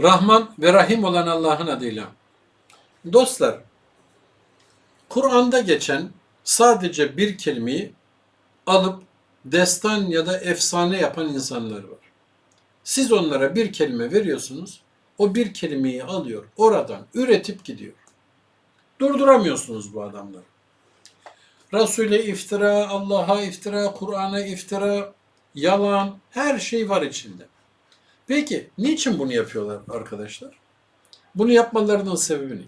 Rahman ve Rahim olan Allah'ın adıyla. Dostlar, Kur'an'da geçen sadece bir kelimeyi alıp destan ya da efsane yapan insanlar var. Siz onlara bir kelime veriyorsunuz, o bir kelimeyi alıyor, oradan üretip gidiyor. Durduramıyorsunuz bu adamları. Resul'e iftira, Allah'a iftira, Kur'an'a iftira, yalan, her şey var içinde. Peki niçin bunu yapıyorlar arkadaşlar? Bunu yapmalarının sebebi ne?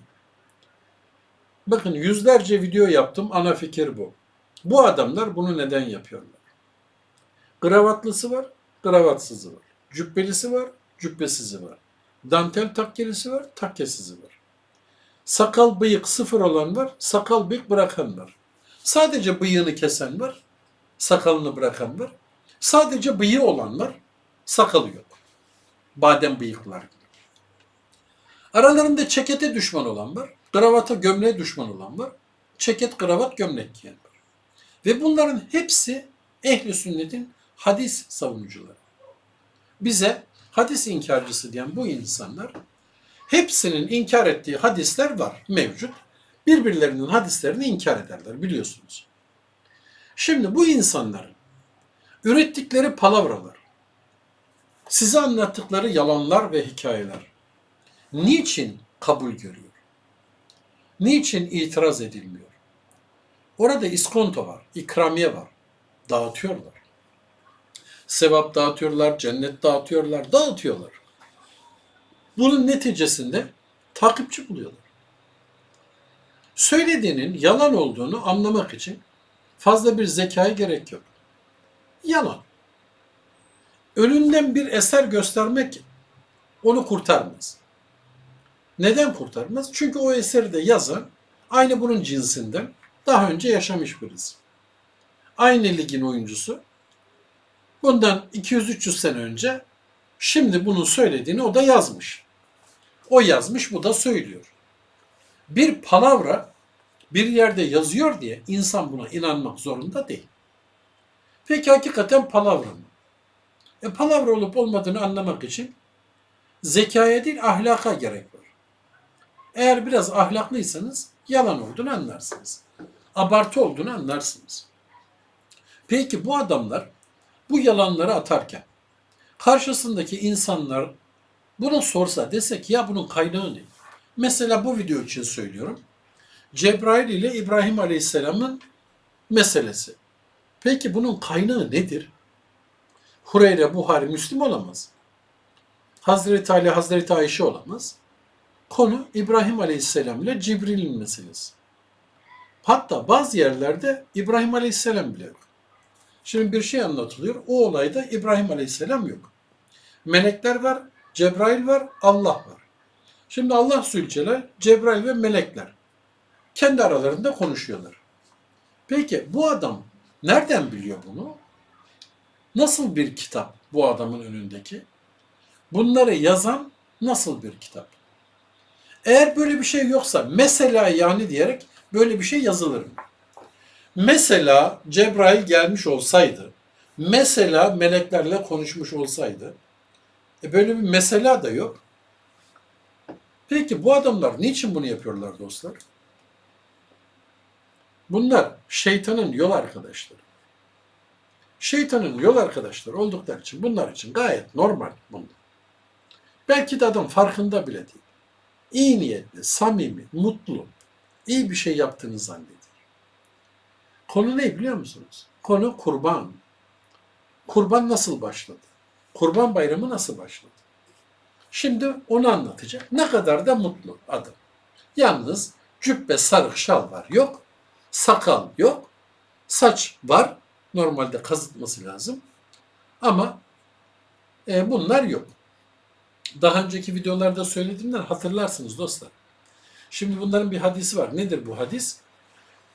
Bakın yüzlerce video yaptım, ana fikir bu. Bu adamlar bunu neden yapıyorlar? Kravatlısı var, kravatsızı var. Cübbelisi var, cübbesizi var. Dantel takkelisi var, takkesizi var. Sakal bıyık sıfır olan var, sakal bıyık bırakan var. Sadece bıyığını kesen var, sakalını bırakan var. Sadece bıyığı olan var, sakalı yok. Badem bıyıklar gibi. Aralarında cekete düşman olan var, kravata gömleğe düşman olan var. Ceket, kravat, gömlek giyen var. Ve bunların hepsi ehli sünnetin hadis savunucuları. Bize hadis inkarcısı diyen bu insanlar hepsinin inkar ettiği hadisler var, mevcut. Birbirlerinin hadislerini inkar ederler biliyorsunuz. Şimdi bu insanların ürettikleri palavralar, size anlattıkları yalanlar ve hikayeler niçin kabul görüyor? Niçin itiraz edilmiyor? Orada iskonto var, ikramiye var. Dağıtıyorlar. Sevap dağıtıyorlar, cennet dağıtıyorlar, dağıtıyorlar. Bunun neticesinde takipçi buluyorlar. Söylediğinin yalan olduğunu anlamak için fazla bir zekaya gerek yok. Yalan. Önünden bir eser göstermek onu kurtarmaz. Neden kurtarmaz? Çünkü o eseri de yazan aynı bunun cinsinden daha önce yaşamış birisi. Aynı ligin oyuncusu. Bundan 200-300 sene önce şimdi bunun söylediğini o da yazmış. O yazmış, bu da söylüyor. Bir palavra bir yerde yazıyor diye insan buna inanmak zorunda değil. Peki hakikaten palavra mı? E palavra olup olmadığını anlamak için zekaya değil ahlaka gerek var. Eğer biraz ahlaklıysanız yalan olduğunu anlarsınız. Abartı olduğunu anlarsınız. Peki bu adamlar bu yalanları atarken karşısındaki insanlar bunu sorsa desek ya bunun kaynağı ne? Mesela bu video için söylüyorum. Cebrail ile İbrahim Aleyhisselam'ın meselesi. Peki bunun kaynağı nedir? Hureyre, Buhari, Müslim olamaz. Hazreti Ali, Hazreti Ayşe olamaz. Konu İbrahim Aleyhisselam ile Cibril'in meselesi. Hatta bazı yerlerde İbrahim Aleyhisselam bile yok. Şimdi bir şey anlatılıyor. O olayda İbrahim Aleyhisselam yok. Melekler var, Cebrail var, Allah var. Şimdi Allah Zülcelal, Cebrail ve melekler kendi aralarında konuşuyorlar. Peki bu adam nereden biliyor bunu? Nasıl bir kitap bu adamın önündeki? Bunları yazan nasıl bir kitap? Eğer böyle bir şey yoksa mesela yani diyerek böyle bir şey yazılır mı? Mesela Cebrail gelmiş olsaydı, mesela meleklerle konuşmuş olsaydı, e böyle bir mesela da yok. Peki bu adamlar niçin bunu yapıyorlar dostlar? Bunlar şeytanın yol arkadaşları. Şeytanın yol arkadaşları oldukları için bunlar için gayet normal bunlar. Belki de adam farkında bile değil. İyi niyetli, samimi, mutlu, iyi bir şey yaptığını zannediyor. Konu ne biliyor musunuz? Konu kurban. Kurban nasıl başladı? Kurban bayramı nasıl başladı? Şimdi onu anlatacak. Ne kadar da mutlu adam. Yalnız cübbe, sarık, şal var. Yok. Sakal yok. Saç var. Normalde kazıtması lazım. Ama e, bunlar yok. Daha önceki videolarda söylediğimden hatırlarsınız dostlar. Şimdi bunların bir hadisi var. Nedir bu hadis?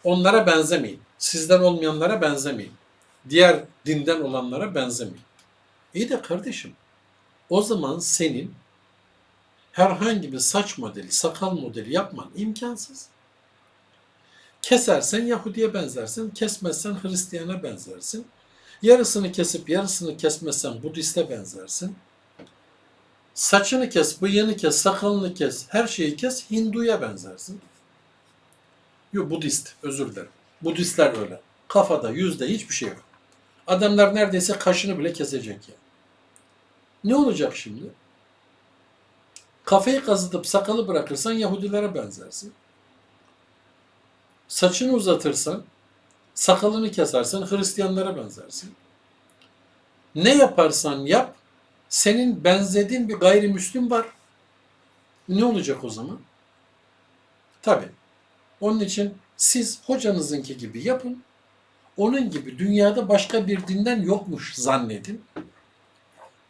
Onlara benzemeyin. Sizden olmayanlara benzemeyin. Diğer dinden olanlara benzemeyin. İyi de kardeşim, o zaman senin herhangi bir saç modeli, sakal modeli yapman imkansız. Kesersen Yahudi'ye benzersin, kesmezsen Hristiyan'a benzersin. Yarısını kesip yarısını kesmezsen Budist'e benzersin. Saçını kes, bıyığını kes, sakalını kes, her şeyi kes, Hindu'ya benzersin. Yok Budist, özür dilerim. Budistler öyle. Kafada, yüzde hiçbir şey yok. Adamlar neredeyse kaşını bile kesecek ya. Ne olacak şimdi? Kafayı kazıtıp sakalı bırakırsan Yahudilere benzersin. Saçını uzatırsan, sakalını kesersen Hristiyanlara benzersin. Ne yaparsan yap, senin benzediğin bir gayrimüslim var. Ne olacak o zaman? Tabii. Onun için siz hocanızınki gibi yapın. Onun gibi dünyada başka bir dinden yokmuş zannedin.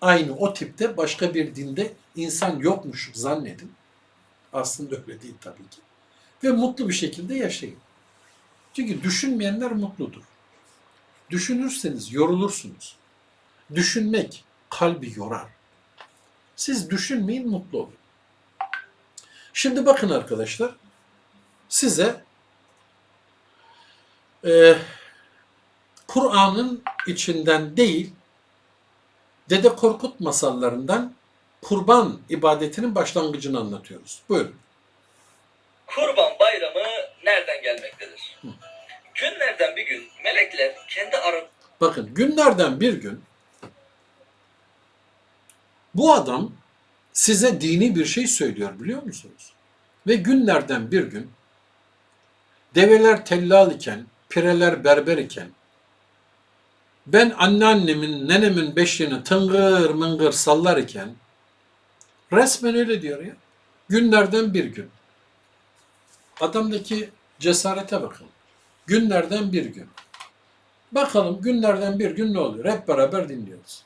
Aynı o tipte başka bir dinde insan yokmuş zannedin. Aslında öyle değil tabii ki. Ve mutlu bir şekilde yaşayın. Çünkü düşünmeyenler mutludur. Düşünürseniz yorulursunuz. Düşünmek kalbi yorar. Siz düşünmeyin mutlu olun. Şimdi bakın arkadaşlar. Size e, Kur'an'ın içinden değil Dede Korkut masallarından kurban ibadetinin başlangıcını anlatıyoruz. Buyurun. Kurban bayramı nereden gelmektedir? Günlerden bir gün melekler kendi aralarında Bakın günlerden bir gün bu adam size dini bir şey söylüyor biliyor musunuz? Ve günlerden bir gün develer tellal iken, pireler berber iken ben anneannemin, nenemin beşiğini tıngır mıngır sallar iken resmen öyle diyor ya. Günlerden bir gün. Adamdaki cesarete bakın. Günlerden bir gün. Bakalım günlerden bir gün ne oluyor? Hep beraber dinliyoruz.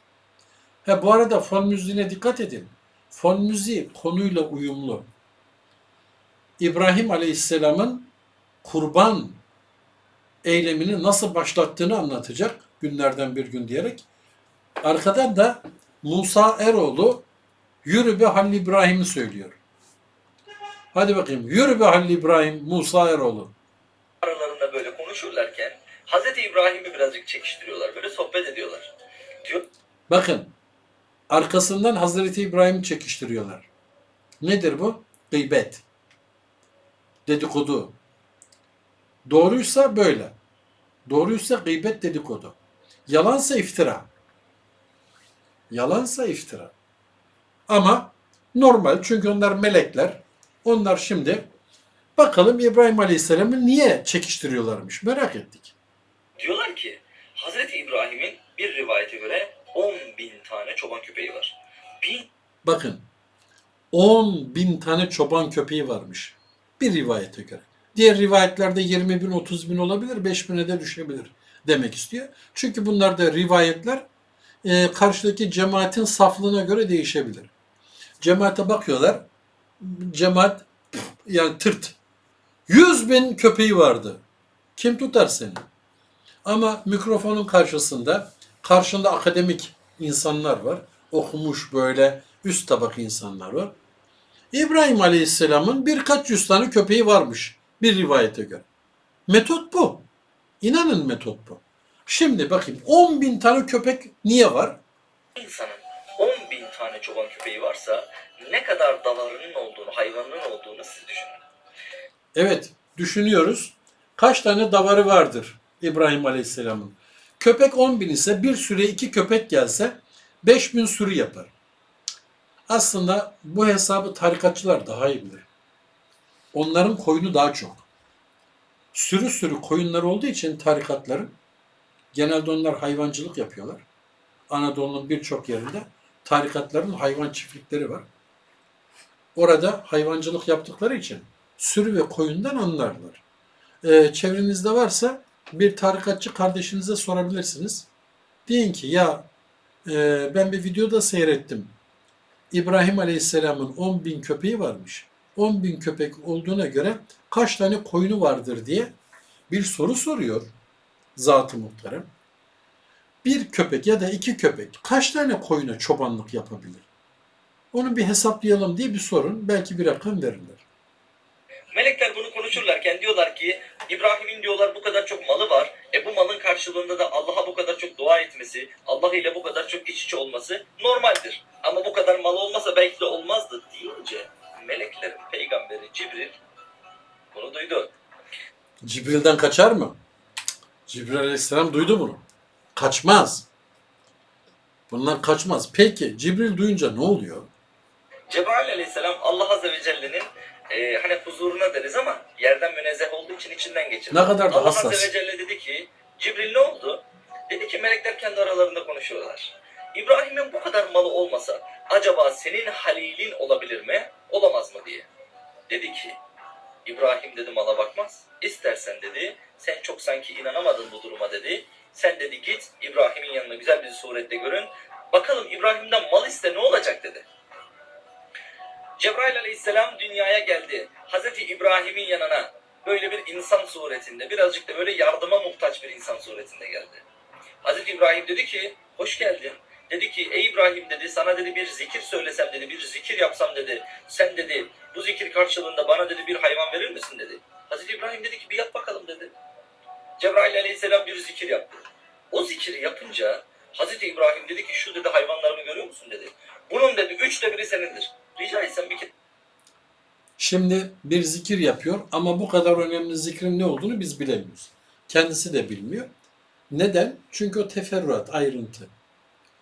Ha bu arada fon müziğine dikkat edin. Fon müziği konuyla uyumlu. İbrahim Aleyhisselam'ın kurban eylemini nasıl başlattığını anlatacak günlerden bir gün diyerek. Arkadan da Musa Eroğlu yürü be Halil İbrahim'i söylüyor. Hadi bakayım yürü be Halil İbrahim Musa Eroğlu. aralarında böyle konuşurlarken Hazreti İbrahim'i birazcık çekiştiriyorlar. Böyle sohbet ediyorlar. Diyor Bakın arkasından Hazreti İbrahim'i çekiştiriyorlar. Nedir bu? Gıybet. Dedikodu. Doğruysa böyle. Doğruysa gıybet dedikodu. Yalansa iftira. Yalansa iftira. Ama normal çünkü onlar melekler. Onlar şimdi bakalım İbrahim Aleyhisselam'ı niye çekiştiriyorlarmış merak ettik. diyorlar ki Hazreti İbrahim'in bir rivayete göre 10 bin tane çoban köpeği var. Bin Bakın 10 bin tane çoban köpeği varmış. Bir rivayete göre. Diğer rivayetlerde 20 bin 30 bin olabilir 5 bine de düşebilir demek istiyor. Çünkü bunlarda rivayetler e, karşıdaki cemaatin saflığına göre değişebilir. Cemaate bakıyorlar. Cemaat yani tırt. 100 bin köpeği vardı. Kim tutar seni? Ama mikrofonun karşısında karşında akademik insanlar var. Okumuş böyle üst tabaka insanlar var. İbrahim Aleyhisselam'ın birkaç yüz tane köpeği varmış bir rivayete göre. Metot bu. İnanın metot bu. Şimdi bakayım 10 bin tane köpek niye var? insanın 10 bin tane çoban köpeği varsa ne kadar davarının olduğunu, hayvanının olduğunu siz düşünün. Evet düşünüyoruz. Kaç tane davarı vardır İbrahim Aleyhisselam'ın? Köpek 10 bin ise bir sürü iki köpek gelse 5 bin sürü yapar. Aslında bu hesabı tarikatçılar daha iyi bilir. Onların koyunu daha çok. Sürü sürü koyunlar olduğu için tarikatların genelde onlar hayvancılık yapıyorlar. Anadolu'nun birçok yerinde tarikatların hayvan çiftlikleri var. Orada hayvancılık yaptıkları için sürü ve koyundan anlarlar. Ee, çevrenizde varsa bir tarikatçı kardeşinize sorabilirsiniz. Deyin ki ya e, ben bir videoda seyrettim. İbrahim Aleyhisselam'ın 10 bin köpeği varmış. 10 bin köpek olduğuna göre kaç tane koyunu vardır diye bir soru soruyor zat-ı muhterem. Bir köpek ya da iki köpek kaç tane koyuna çobanlık yapabilir? Onu bir hesaplayalım diye bir sorun. Belki bir rakam verirler. Melekler bunu konuşurlarken diyorlar ki İbrahim'in diyorlar bu kadar çok malı var. E bu malın karşılığında da Allah'a bu kadar çok dua etmesi, Allah ile bu kadar çok iç içe olması normaldir. Ama bu kadar mal olmasa belki de olmazdı deyince meleklerin peygamberi Cibril bunu duydu. Cibril'den kaçar mı? Cibril Aleyhisselam duydu bunu. Kaçmaz. Bundan kaçmaz. Peki Cibril duyunca ne oluyor? Cebrail aleyhisselam Allah azze ve celle'nin e, hani huzuruna deriz ama yerden münezzeh olduğu için içinden geçirir. Ne kadar da Allah hassas. azze ve celle dedi ki Cibril ne oldu? Dedi ki melekler kendi aralarında konuşuyorlar. İbrahim'in bu kadar malı olmasa acaba senin halilin olabilir mi? Olamaz mı diye. Dedi ki İbrahim dedi mala bakmaz. İstersen dedi sen çok sanki inanamadın bu duruma dedi. Sen dedi git İbrahim'in yanına güzel bir surette görün. Dünyaya geldi. Hazreti İbrahim'in yanına böyle bir insan suretinde birazcık da böyle yardıma muhtaç bir insan suretinde geldi. Hazreti İbrahim dedi ki hoş geldin. Dedi ki ey İbrahim dedi sana dedi bir zikir söylesem dedi bir zikir yapsam dedi. Sen dedi bu zikir karşılığında bana dedi bir hayvan verir misin dedi. Hazreti İbrahim dedi ki bir yap bakalım dedi. Cebrail aleyhisselam bir zikir yaptı. O zikiri yapınca Hazreti İbrahim dedi ki şu dedi hayvanlarımı görüyor musun dedi. Bunun dedi üçte biri senindir. Rica etsem bir kere Şimdi bir zikir yapıyor ama bu kadar önemli zikrin ne olduğunu biz bilemiyoruz. Kendisi de bilmiyor. Neden? Çünkü o teferruat, ayrıntı.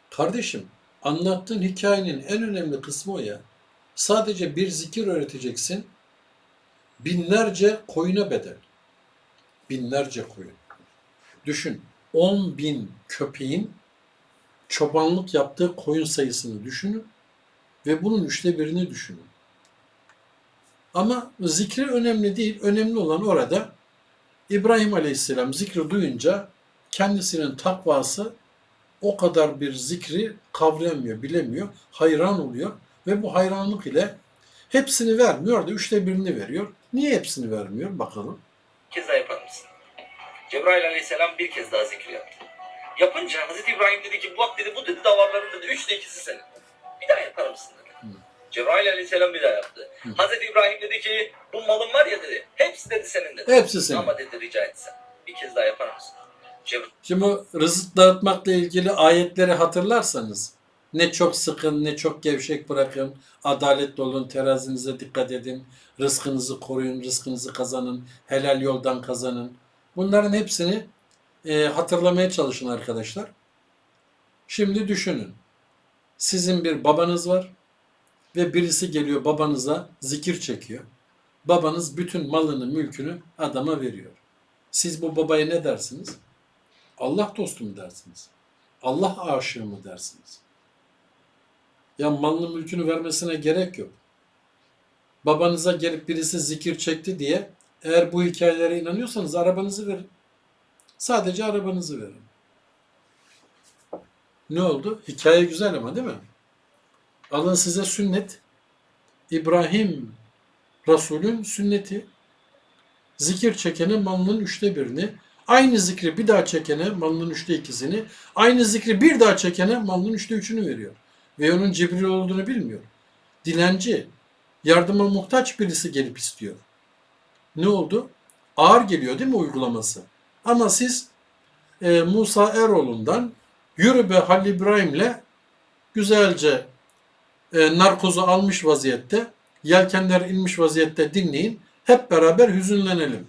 Kardeşim, anlattığın hikayenin en önemli kısmı o ya. Sadece bir zikir öğreteceksin. Binlerce koyuna bedel. Binlerce koyun. Düşün, 10 bin köpeğin çobanlık yaptığı koyun sayısını düşünün ve bunun üçte birini düşünün. Ama zikri önemli değil. Önemli olan orada İbrahim Aleyhisselam zikri duyunca kendisinin takvası o kadar bir zikri kavrayamıyor, bilemiyor, hayran oluyor ve bu hayranlık ile hepsini vermiyor da üçte birini veriyor. Niye hepsini vermiyor bakalım. kez daha yapar mısın? Cebrail aleyhisselam bir kez daha zikir yaptı. Yapınca Hazreti İbrahim dedi ki bak dedi bu dedi davarların dedi üçte ikisi senin. Bir daha yapar mısın dedi. Cebrail aleyhisselam bir daha yaptı. Hazreti İbrahim dedi ki bu malın var ya dedi hepsi dedi senin dedi. Hepsi senin. Ama dedi rica etsem bir kez daha yapar mısın? Cebrail Şimdi bu rızık dağıtmakla ilgili ayetleri hatırlarsanız ne çok sıkın ne çok gevşek bırakın, adaletli olun, terazinize dikkat edin, rızkınızı koruyun, rızkınızı kazanın, helal yoldan kazanın. Bunların hepsini e, hatırlamaya çalışın arkadaşlar. Şimdi düşünün. Sizin bir babanız var ve birisi geliyor babanıza zikir çekiyor. Babanız bütün malını, mülkünü adama veriyor. Siz bu babaya ne dersiniz? Allah dostu mu dersiniz? Allah aşığı mı dersiniz? Ya malını mülkünü vermesine gerek yok. Babanıza gelip birisi zikir çekti diye eğer bu hikayelere inanıyorsanız arabanızı verin. Sadece arabanızı verin. Ne oldu? Hikaye güzel ama değil mi? Alın size sünnet. İbrahim Resul'ün sünneti. Zikir çekene malının üçte birini, aynı zikri bir daha çekene malının üçte ikisini, aynı zikri bir daha çekene malının üçte üçünü veriyor. Ve onun Cibril olduğunu bilmiyor. Dilenci, yardıma muhtaç birisi gelip istiyor. Ne oldu? Ağır geliyor değil mi uygulaması? Ama siz e, Musa Eroğlu'ndan yürü be Halil İbrahim'le güzelce e, narkozu almış vaziyette, yelkenler inmiş vaziyette dinleyin. Hep beraber hüzünlenelim.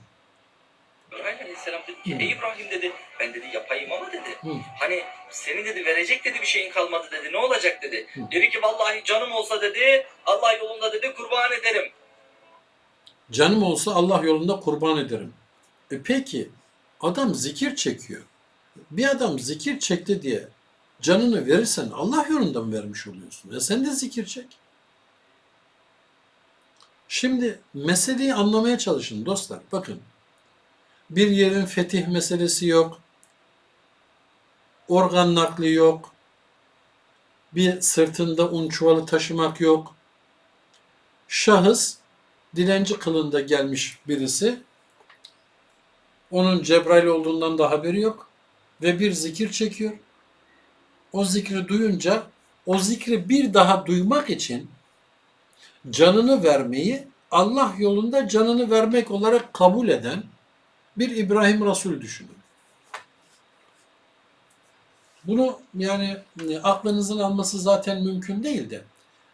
aleyhisselam dedi ki ey İbrahim dedi ben dedi yapayım ama dedi. Hı. Hani senin dedi verecek dedi bir şeyin kalmadı dedi. Ne olacak dedi. Hı. Dedi ki vallahi canım olsa dedi Allah yolunda dedi kurban ederim. Canım olsa Allah yolunda kurban ederim. E peki adam zikir çekiyor. Bir adam zikir çekti diye canını verirsen Allah yolunda mı vermiş oluyorsun? E sen de zikir çek. Şimdi meseleyi anlamaya çalışın dostlar. Bakın. Bir yerin fetih meselesi yok. Organ nakli yok. Bir sırtında un çuvalı taşımak yok. Şahıs dilenci kılında gelmiş birisi. Onun Cebrail olduğundan da haberi yok ve bir zikir çekiyor. O zikri duyunca o zikri bir daha duymak için canını vermeyi Allah yolunda canını vermek olarak kabul eden bir İbrahim Resul düşünün. Bunu yani e, aklınızın alması zaten mümkün değil de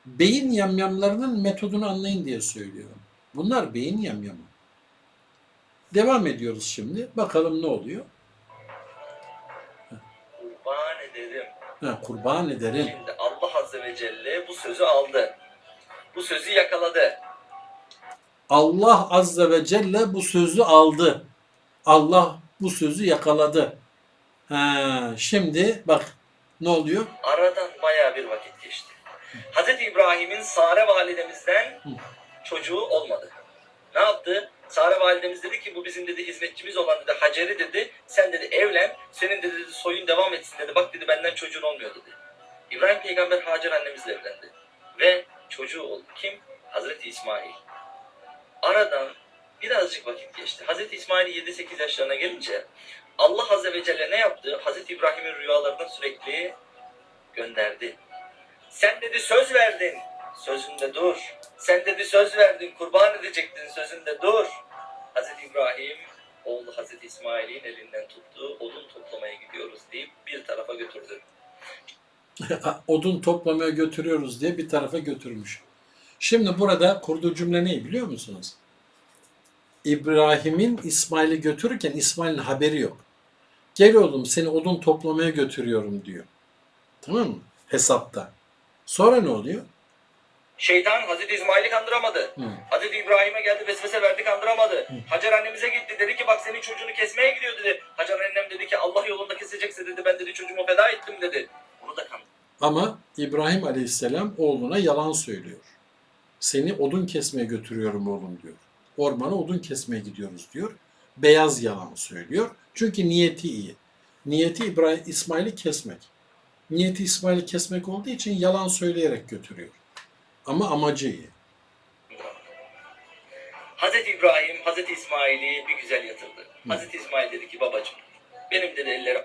beyin yamyamlarının metodunu anlayın diye söylüyorum. Bunlar beyin yamyamı. Devam ediyoruz şimdi. Bakalım ne oluyor? Ha, kurban ederim. Şimdi Allah Azze ve Celle bu sözü aldı. Bu sözü yakaladı. Allah Azze ve Celle bu sözü aldı. Allah bu sözü yakaladı. Ha, şimdi bak ne oluyor? Aradan bayağı bir vakit geçti. Hazreti İbrahim'in Sare validemizden çocuğu olmadı. Ne yaptı? Sare validemiz dedi ki bu bizim dedi hizmetçimiz olan dedi Hacer'i dedi sen dedi evlen senin dedi soyun devam etsin dedi bak dedi benden çocuğun olmuyor dedi. İbrahim peygamber Hacer annemizle evlendi. Ve çocuğu oldu. Kim? Hazreti İsmail. Aradan birazcık vakit geçti. Hazreti İsmail 7-8 yaşlarına gelince Allah Azze ve Celle ne yaptı? Hazreti İbrahim'in rüyalarını sürekli gönderdi. Sen dedi söz verdin. Sözünde dur. Sen dedi söz verdin. Kurban edecektin. Sözünde dur. Hazreti İbrahim oğlu Hazreti İsmail'in elinden tuttu. Odun toplamaya gidiyoruz deyip bir tarafa götürdü. Odun toplamaya götürüyoruz diye bir tarafa götürmüş. Şimdi burada kurduğu cümle ne biliyor musunuz? İbrahim'in İsmail'i götürürken İsmail'in haberi yok. Gel oğlum seni odun toplamaya götürüyorum diyor. Tamam mı? Hesapta. Sonra ne oluyor? Şeytan Hazreti İsmail'i kandıramadı. Hı. Hazreti İbrahim'e geldi vesvese verdi kandıramadı. Hacer annemize gitti dedi ki bak senin çocuğunu kesmeye gidiyor dedi. Hacer annem dedi ki Allah yolunda kesecekse dedi ben dedi çocuğumu feda ettim dedi. Bunu da kandırdı. Ama İbrahim Aleyhisselam oğluna yalan söylüyor. Seni odun kesmeye götürüyorum oğlum diyor. Ormana odun kesmeye gidiyoruz diyor. Beyaz yalan söylüyor. Çünkü niyeti iyi. Niyeti İbrahim İsmail'i kesmek. Niyeti İsmail'i kesmek olduğu için yalan söyleyerek götürüyor. Ama amacı iyi. Hazreti İbrahim Hazreti İsmail'i bir güzel yatırdı. Hazreti İsmail dedi ki babacığım benim dedi ellerim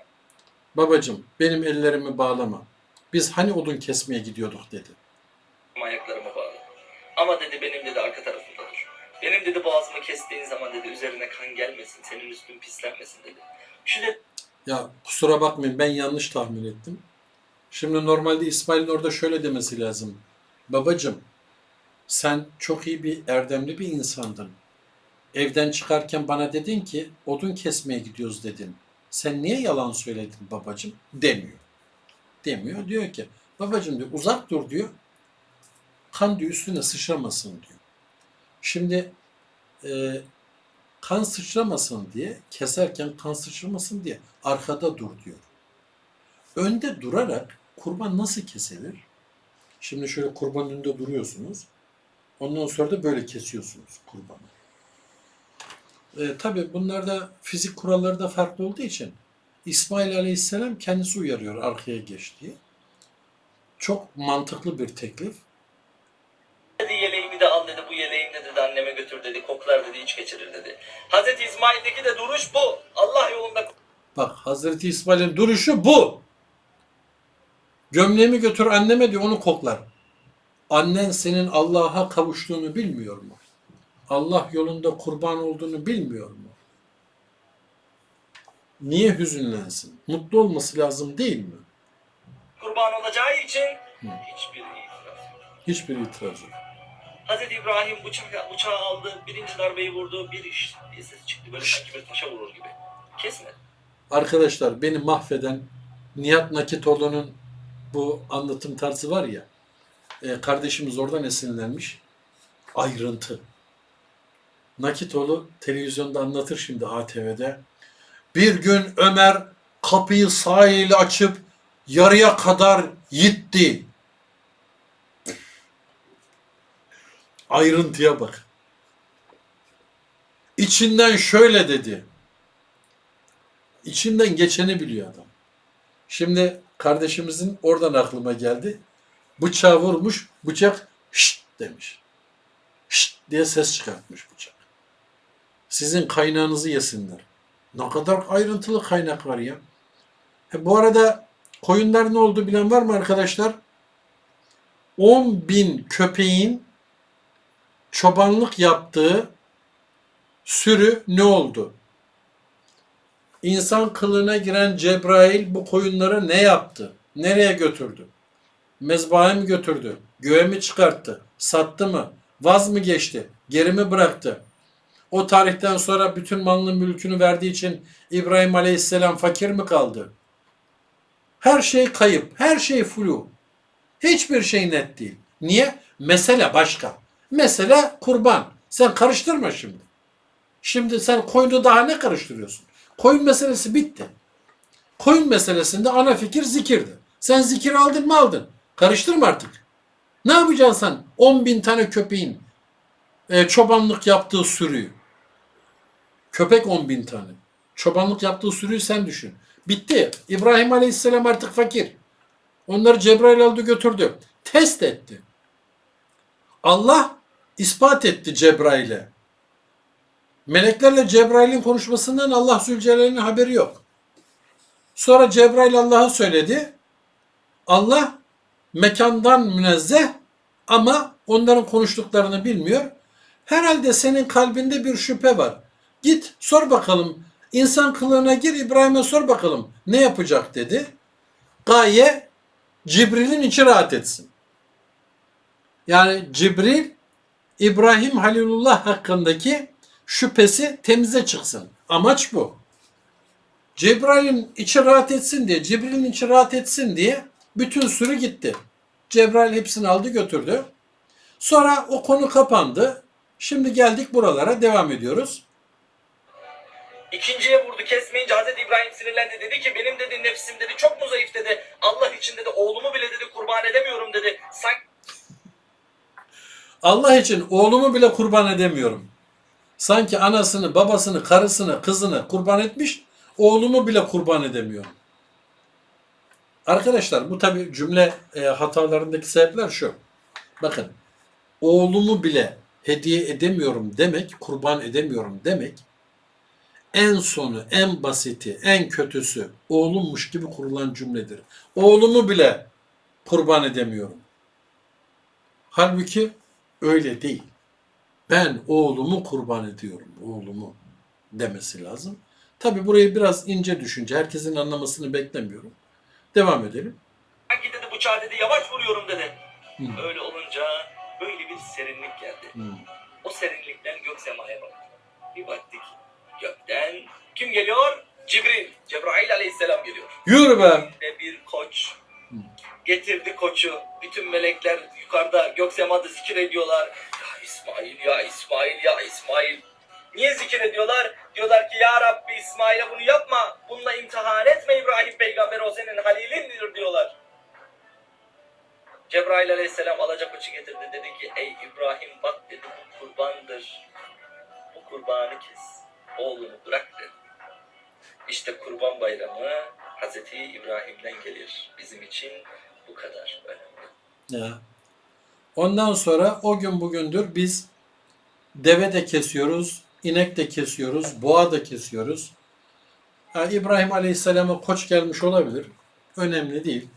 Babacım benim ellerimi bağlama. Biz hani odun kesmeye gidiyorduk dedi. ayaklarımı bağlı. Ama dedi benim dedi arka tarafımda dur. Benim dedi boğazımı kestiğin zaman dedi üzerine kan gelmesin, senin üstün pislenmesin dedi. Şu dedi Ya kusura bakmayın ben yanlış tahmin ettim. Şimdi normalde İsmail'in orada şöyle demesi lazım. Babacım sen çok iyi bir erdemli bir insandın. Evden çıkarken bana dedin ki odun kesmeye gidiyoruz dedin. Sen niye yalan söyledin babacım? Demiyor. Demiyor. Diyor ki babacım diyor uzak dur diyor. Kan diyor üstüne sıçramasın diyor. Şimdi e, kan sıçramasın diye, keserken kan sıçramasın diye arkada dur diyor. Önde durarak kurban nasıl kesilir? Şimdi şöyle kurbanın önünde duruyorsunuz. Ondan sonra da böyle kesiyorsunuz kurbanı. E, tabii bunlarda fizik kuralları da farklı olduğu için İsmail Aleyhisselam kendisi uyarıyor arkaya geç diye. Çok mantıklı bir teklif. dedi yeleğimi de al dedi bu yeleğimi de dedi anneme götür dedi koklar dedi iç geçirir dedi. Hazreti İsmail'deki de duruş bu. Allah yolunda Bak Hazreti İsmail'in duruşu bu. Gömleğimi götür anneme diyor onu koklar. Annen senin Allah'a kavuştuğunu bilmiyor mu? Allah yolunda kurban olduğunu bilmiyor mu? Niye hüzünlensin? Mutlu olması lazım değil mi? kurban olacağı için hiçbir itiraz yok. Hiçbir itiraz yok. Hazreti İbrahim bıçağı, bıçağı aldı, birinci darbeyi vurdu, bir iş ses çıktı böyle sanki bir taşa vurur gibi. Kesmedi. Arkadaşlar beni mahveden Nihat Nakitoğlu'nun bu anlatım tarzı var ya, e, kardeşimiz oradan esinlenmiş. Ayrıntı. Nakitoğlu televizyonda anlatır şimdi ATV'de. Bir gün Ömer kapıyı sağ eliyle açıp yarıya kadar gitti. Ayrıntıya bak. İçinden şöyle dedi. İçinden geçeni biliyor adam. Şimdi kardeşimizin oradan aklıma geldi. Bıçağı vurmuş, bıçak şşt demiş. Şşt diye ses çıkartmış bıçak. Sizin kaynağınızı yesinler. Ne kadar ayrıntılı kaynak var ya. He, bu arada koyunlar ne oldu bilen var mı arkadaşlar? 10 bin köpeğin çobanlık yaptığı sürü ne oldu? İnsan kılığına giren Cebrail bu koyunları ne yaptı? Nereye götürdü? Mezbahaya mı götürdü? Göğe mi çıkarttı? Sattı mı? Vaz mı geçti? Geri mi bıraktı? O tarihten sonra bütün malını mülkünü verdiği için İbrahim Aleyhisselam fakir mi kaldı? Her şey kayıp, her şey flu. Hiçbir şey net değil. Niye? Mesele başka. Mesele kurban. Sen karıştırma şimdi. Şimdi sen koyunu daha ne karıştırıyorsun? Koyun meselesi bitti. Koyun meselesinde ana fikir zikirdi. Sen zikir aldın mı aldın. Karıştırma artık. Ne yapacaksın sen 10 bin tane köpeğin e, çobanlık yaptığı sürüyü? Köpek 10 bin tane. Çobanlık yaptığı sürüyü sen düşün. Bitti. İbrahim Aleyhisselam artık fakir. Onları Cebrail aldı götürdü. Test etti. Allah ispat etti Cebrail'e. Meleklerle Cebrail'in konuşmasından Allah Zülcelal'in haberi yok. Sonra Cebrail Allah'a söyledi. Allah mekandan münezzeh ama onların konuştuklarını bilmiyor. Herhalde senin kalbinde bir şüphe var. Git sor bakalım. İnsan kılığına gir İbrahim'e sor bakalım ne yapacak dedi. Gaye Cibril'in içi rahat etsin. Yani Cibril İbrahim Halilullah hakkındaki şüphesi temize çıksın. Amaç bu. Cebrail'in içi rahat etsin diye, Cibril'in içi rahat etsin diye bütün sürü gitti. Cebrail hepsini aldı götürdü. Sonra o konu kapandı. Şimdi geldik buralara devam ediyoruz. İkinciye vurdu kesmeyince Hazreti İbrahim sinirlendi. Dedi ki benim dedi nefsim dedi çok mu zayıf dedi. Allah için dedi oğlumu bile dedi kurban edemiyorum dedi. Sanki Allah için oğlumu bile kurban edemiyorum. Sanki anasını, babasını, karısını, kızını kurban etmiş, oğlumu bile kurban edemiyorum. Arkadaşlar bu tabi cümle e, hatalarındaki sebepler şu. Bakın, oğlumu bile hediye edemiyorum demek, kurban edemiyorum demek, en sonu, en basiti, en kötüsü oğlummuş gibi kurulan cümledir. Oğlumu bile kurban edemiyorum. Halbuki öyle değil. Ben oğlumu kurban ediyorum, oğlumu demesi lazım. Tabi burayı biraz ince düşünce, herkesin anlamasını beklemiyorum. Devam edelim. sanki dedi bıçağı dedi yavaş vuruyorum dedi. Hı. Öyle olunca böyle bir serinlik geldi. Hmm. O serinlikten gök semaya baktı. Bir baktık gökten kim geliyor? Cibril. Cebrail aleyhisselam geliyor. Yürü be! Ve bir koç. Getirdi koçu. Bütün melekler yukarıda gök semada zikir ediyorlar. İsmail ya İsmail ya İsmail. Niye zikir ediyorlar? Diyorlar ki ya Rabbi İsmail'e bunu yapma. Bununla imtihan etme İbrahim peygamber o senin halilindir diyorlar. Cebrail aleyhisselam alacak koçu getirdi. Dedi ki ey İbrahim bak dedi bu kurbandır. Bu kurbanı kes. Oğlunu bırak dedi. İşte kurban bayramı Hazreti İbrahim'den gelir. Bizim için bu kadar önemli. Ya. Ondan sonra o gün bugündür biz deve de kesiyoruz, inek de kesiyoruz, boğa da kesiyoruz. Ha, İbrahim Aleyhisselam'a koç gelmiş olabilir. Önemli değil.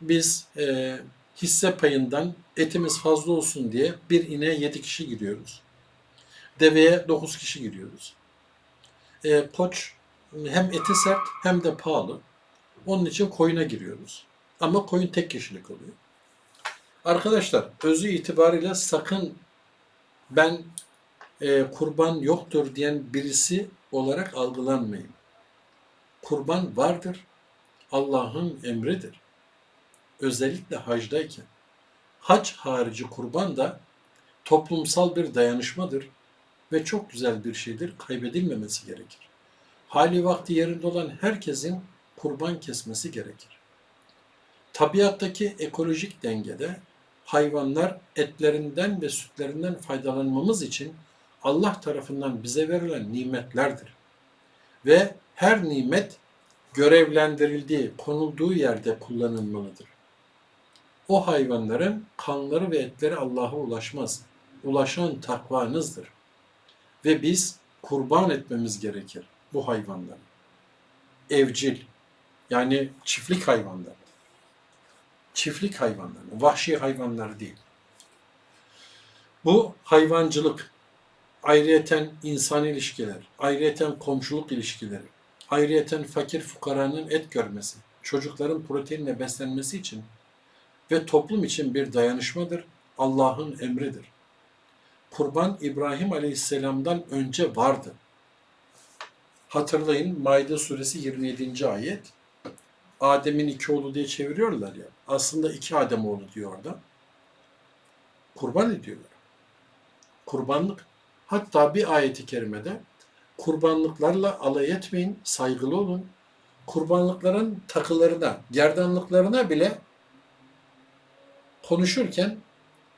Biz e, hisse payından etimiz fazla olsun diye bir ineğe yedi kişi giriyoruz. Deveye dokuz kişi giriyoruz. E, koç hem eti sert hem de pahalı. Onun için koyuna giriyoruz. Ama koyun tek kişilik oluyor. Arkadaşlar özü itibariyle sakın ben e, kurban yoktur diyen birisi olarak algılanmayın. Kurban vardır. Allah'ın emridir. Özellikle hacdayken. Hac harici kurban da toplumsal bir dayanışmadır ve çok güzel bir şeydir. Kaybedilmemesi gerekir. Hali vakti yerinde olan herkesin kurban kesmesi gerekir. Tabiattaki ekolojik dengede hayvanlar etlerinden ve sütlerinden faydalanmamız için Allah tarafından bize verilen nimetlerdir. Ve her nimet görevlendirildiği, konulduğu yerde kullanılmalıdır. O hayvanların kanları ve etleri Allah'a ulaşmaz. Ulaşan takvanızdır. Ve biz kurban etmemiz gerekir bu hayvanları. Evcil, yani çiftlik hayvanları çiftlik hayvanları, vahşi hayvanlar değil. Bu hayvancılık, ayrıyeten insan ilişkiler, ayrıyeten komşuluk ilişkileri, ayrıyeten fakir fukaranın et görmesi, çocukların proteinle beslenmesi için ve toplum için bir dayanışmadır, Allah'ın emridir. kurban İbrahim Aleyhisselam'dan önce vardı. Hatırlayın Maide suresi 27. ayet. Adem'in iki oğlu diye çeviriyorlar ya. Aslında iki Adem oğlu diyor orada. Kurban ediyorlar. Kurbanlık. Hatta bir ayeti kerimede kurbanlıklarla alay etmeyin, saygılı olun. Kurbanlıkların takılarına, gerdanlıklarına bile konuşurken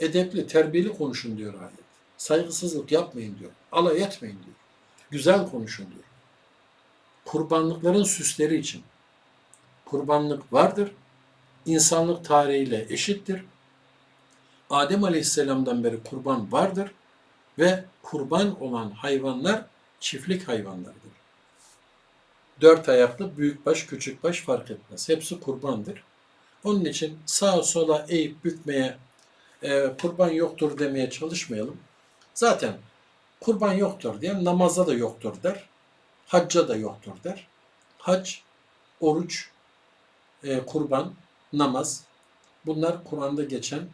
edepli, terbiyeli konuşun diyor ayet. Saygısızlık yapmayın diyor. Alay etmeyin diyor. Güzel konuşun diyor. Kurbanlıkların süsleri için. Kurbanlık vardır. İnsanlık tarihiyle eşittir. Adem Aleyhisselam'dan beri kurban vardır ve kurban olan hayvanlar çiftlik hayvanlardır. Dört ayaklı büyükbaş küçükbaş fark etmez. Hepsi kurbandır. Onun için sağa sola eğip bükmeye, e, kurban yoktur demeye çalışmayalım. Zaten kurban yoktur diyen namazda da yoktur der. Hacca da yoktur der. Hac, oruç, e, kurban, namaz bunlar Kur'an'da geçen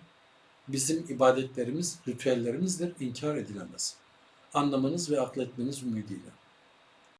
bizim ibadetlerimiz, ritüellerimizdir. inkar edilemez. Anlamanız ve akletmeniz ümidiyle.